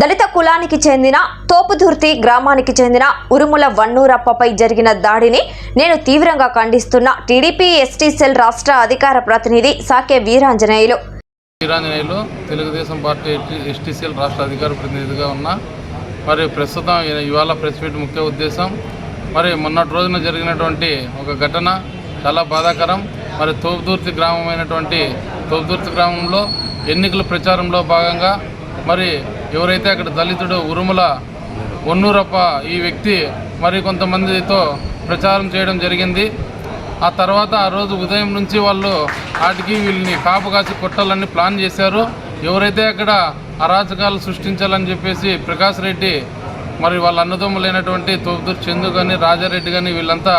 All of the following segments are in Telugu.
దళిత కులానికి చెందిన తోపుదుర్తి గ్రామానికి చెందిన ఉరుముల వన్నూరప్పపై జరిగిన దాడిని నేను తీవ్రంగా ఖండిస్తున్న టీడీపీ ఎస్టీ సెల్ రాష్ట్ర అధికార ప్రతినిధి Sake Veeranjaneyulu. Veeranjaneyulu Telugu Desam party ST cell రాష్ట్ర అధికార ప్రతినిధిగా ఉన్న మరి ప్రస్తుతం ఇవాళ ప్రెస్ మీట్ ముఖ్య ఉద్దేశం. మరి మొన్నటి రోజున జరిగినటువంటి ఒక ఘటన చాలా బాధాకరం. మరి తోపుదుర్తి గ్రామమైనటువంటి తోపుదుర్తి గ్రామంలో ఎన్నికల ప్రచారంలో భాగంగా మరి ఎవరైతే అక్కడ దళితుడు ఉరుముల ఒన్నూరప్ప ఈ వ్యక్తి మరి కొంతమందితో ప్రచారం చేయడం జరిగింది. ఆ తర్వాత ఆ రోజు ఉదయం నుంచి వాళ్ళు వాటికి వీళ్ళని కాపు కాసి కొట్టాలని ప్లాన్ చేశారు. ఎవరైతే అక్కడ అరాచకాలు సృష్టించాలని చెప్పేసి ప్రకాష్ రెడ్డి మరి వాళ్ళ అన్నదమ్ములైనటువంటి తోపుదూరు చందు కానీ రాజారెడ్డి కానీ వీళ్ళంతా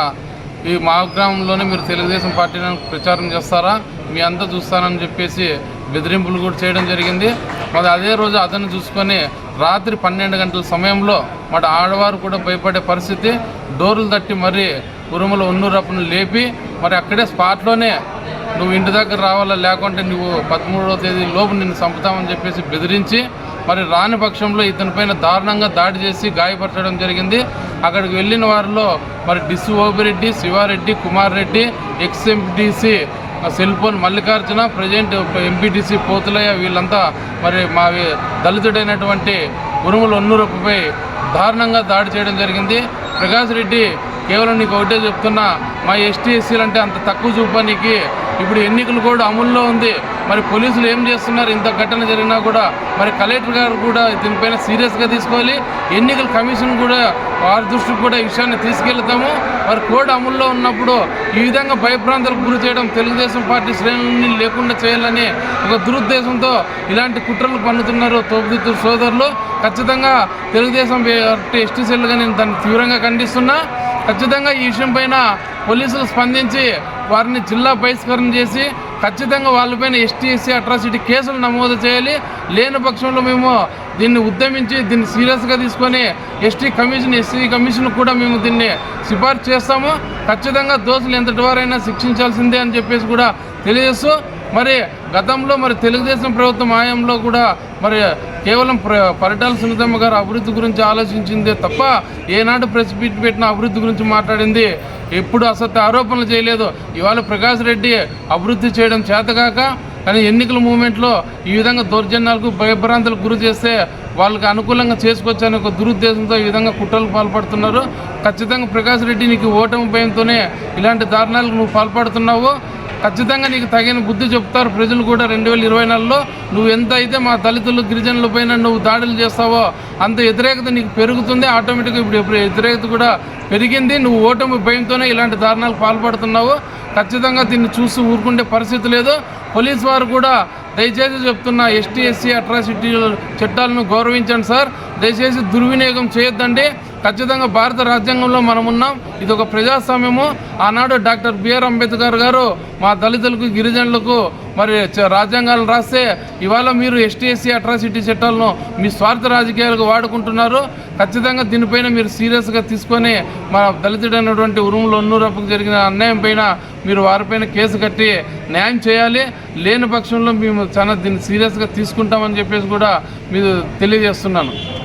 ఈ మా గ్రామంలోనే మీరు తెలుగుదేశం పార్టీని ప్రచారం చేస్తారా? మీ అంతా చూస్తానని చెప్పేసి బెదిరింపులు కూడా చేయడం జరిగింది. మరి అదే రోజు అతను చూసుకొని రాత్రి పన్నెండు గంటల సమయంలో మరి ఆడవారు కూడా భయపడే పరిస్థితి. డోర్లు తట్టి మరి ఉరుముల ఉన్నూరప్పను లేపి మరి అక్కడే స్పాట్లోనే నువ్వు ఇంటి దగ్గర రావాలా లేకుంటే నువ్వు పదమూడవ తేదీ లోపు నిన్ను చంపుతామని చెప్పేసి బెదిరించి మరి రాని పక్షంలో ఇతనిపైన దారుణంగా దాడి చేసి గాయపరచడం జరిగింది. అక్కడికి వెళ్ళిన వారిలో మరి DC Obireddy Sivareddy Kumar Reddy ex MDC cell cellphone Mallikarjuna present MPTC Pothulaiah వీళ్ళంతా మరి మా దళితుడైనటువంటి ఉరుముల ఒన్నూరప్పపై దారుణంగా దాడి చేయడం జరిగింది. ప్రకాష్ రెడ్డి కేవలం నీకు ఒకటే చెప్తున్నా మా ఎస్టీ ఎస్సీలు అంటే అంత తక్కువ చూపానికి ఇప్పుడు ఎన్నికలు కూడా అమల్లో ఉంది. మరి పోలీసులు ఏం చేస్తున్నారు? ఇంత ఘటన జరిగినా కూడా మరి కలెక్టర్ గారు కూడా దీనిపైన సీరియస్గా తీసుకోవాలి. ఎన్నికల కమిషన్ కూడా వారి దృష్టికి కూడా ఈ విషయాన్ని తీసుకెళ్తాము. మరి కోడ్ అమల్లో ఉన్నప్పుడు ఈ విధంగా భయభ్రాంతులకు గురి చేయడం తెలుగుదేశం పార్టీ శ్రేణుల్ని లేకుండా చేయాలని ఒక దురుద్దేశంతో ఇలాంటి కుట్రలు పన్నుతున్నారు తోపుదిత్తు సోదరులు. ఖచ్చితంగా తెలుగుదేశం పార్టీ ఎస్టీసీలుగా నేను దాన్ని తీవ్రంగా ఖండిస్తున్నా. ఖచ్చితంగా ఈ విషయం పైన పోలీసులు స్పందించి వారిని జిల్లా బహిష్కరణ చేసి ఖచ్చితంగా వాళ్ళపైన ఎస్టీఎస్సీ అట్రాసిటీ కేసులు నమోదు చేయాలి. లేని పక్షంలో మేము దీన్ని ఉద్యమించి దీన్ని సీరియస్గా తీసుకొని ఎస్టీ కమిషన్ ఎస్సీ కమిషన్ కూడా మేము దీన్ని సిఫార్సు చేస్తాము. ఖచ్చితంగా దోషులు ఎంతటి వారైనా శిక్షించాల్సిందే అని చెప్పేసి కూడా తెలియజేస్తూ మరి గతంలో మరి తెలుగుదేశం ప్రభుత్వం హయాంలో కూడా మరి కేవలం ప్ర పరిటాల సునీతమ్మ గారు అభివృద్ధి గురించి ఆలోచించిందే తప్ప ఏనాడు ప్రెస్ మీట్ పెట్టిన అభివృద్ధి గురించి మాట్లాడింది. ఎప్పుడు అసత్య ఆరోపణలు చేయలేదు. ఇవాళ ప్రకాష్ రెడ్డి అభివృద్ధి చేయడం చేతగాక కానీ ఎన్నికల మూమెంట్లో ఈ విధంగా దౌర్జన్యాలకు భయభ్రాంతులకు గురి చేస్తే వాళ్ళకి అనుకూలంగా చేసుకొచ్చని ఒక దురుద్దేశంతో ఈ విధంగా కుట్రలకు పాల్పడుతున్నారు. ఖచ్చితంగా ప్రకాష్ రెడ్డి నీకు ఓటమి భయంతోనే ఇలాంటి దారుణాలకు నువ్వు పాల్పడుతున్నావు. ఖచ్చితంగా నీకు తగిన బుద్ధి చెప్తారు. ప్రజలు కూడా రెండు వేల ఇరవై నాలుగులో నువ్వు ఎంత అయితే మా దళితులు గిరిజనుల పైన నువ్వు దాడులు చేస్తావో అంత వ్యతిరేకత నీకు పెరుగుతుంది. ఆటోమేటిక్గా ఇప్పుడు ఇప్పుడు వ్యతిరేకత కూడా పెరిగింది. నువ్వు ఓటమి భయంతోనే ఇలాంటి దారుణాలకు పాల్పడుతున్నావు. ఖచ్చితంగా దీన్ని చూసి ఊరుకుండే పరిస్థితి లేదు. పోలీస్ వారు కూడా దయచేసి చెప్తున్న ఎస్టీ ఎస్సీ అట్రాసిటీ చట్టాలను గౌరవించండి సార్. దయచేసి దుర్వినియోగం చేయొద్దండి. ఖచ్చితంగా భారత రాజ్యాంగంలో మనం ఉన్నాం. ఇది ఒక ప్రజాస్వామ్యము. ఆనాడు డాక్టర్ బిఆర్ అంబేద్కర్ గారు మా దళితులకు గిరిజనులకు మరి చ- రాజ్యాంగాలను రాస్తే ఇవాళ మీరు ఎస్టీ ఎస్సీ అట్రాసిటీ చట్టాలను మీ స్వార్థ రాజకీయాలకు వాడుకుంటున్నారు. ఖచ్చితంగా దీనిపైన మీరు సీరియస్గా తీసుకొని మా దళితుడైనటువంటి ఉరుములు ఒన్నూరప్పుకు జరిగిన అన్యాయం పైన మీరు వారిపైన కేసు కట్టి న్యాయం చేయాలి. లేని పక్షంలో మేము చాలా దీన్ని సీరియస్గా తీసుకుంటామని చెప్పేసి కూడా మీరు తెలియజేస్తున్నాను.